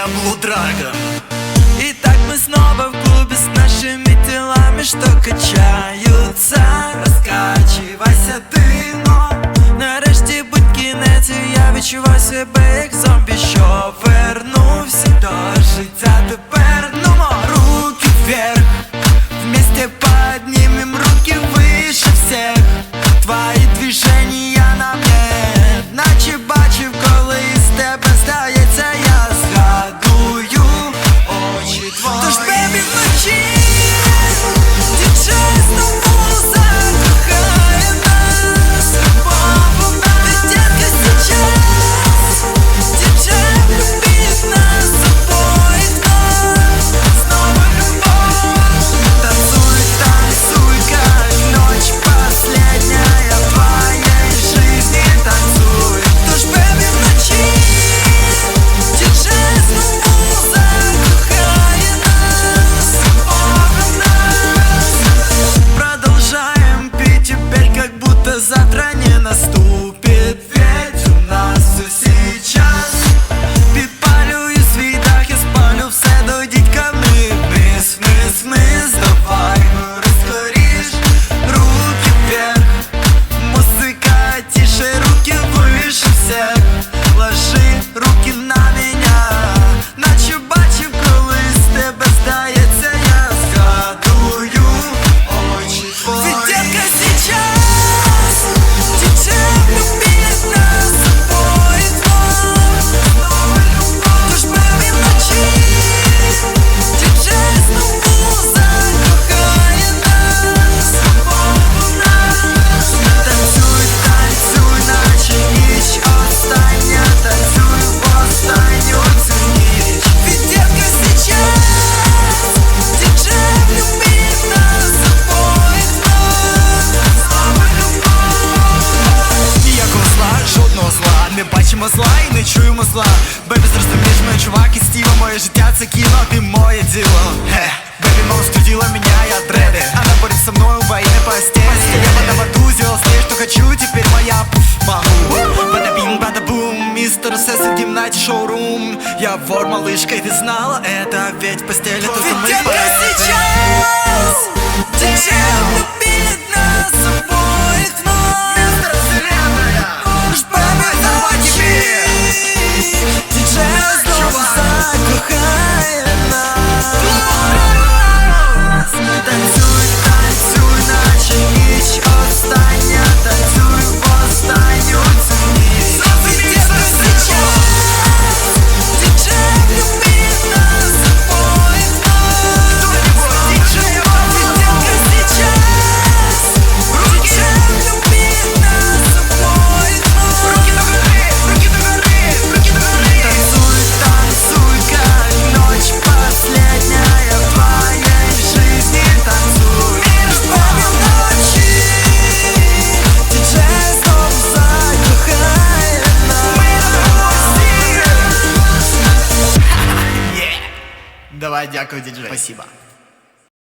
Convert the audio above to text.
Драгон И так мы снова в клубе с нашими телами, что качаются Розкачивайся ти, но нарешті будь кінець і Я відчуваю себе як зомбі, що вернувся до життя тепер Ну, руки вверх, вместе поднимем руки выше всех Твої не наступит Не бачимо зла і не чуємо зла Бебі, зрозумієш мене, чувак і стіва Моє життя це кіно, ти моє діло Хе, бебі, most дела меняя дреды Она борет со мной во имя постели Я в аду сделал все, что хочу Теперь моя пф, могу Бада-бим, бада-бум Мистер Сесси, Гимнати, шоурум Я вор, малышка, и ты знала это Ведь в постели только Ведь мы детка поэты. сейчас Дівчат любить нас Дякую, діджей Спасибо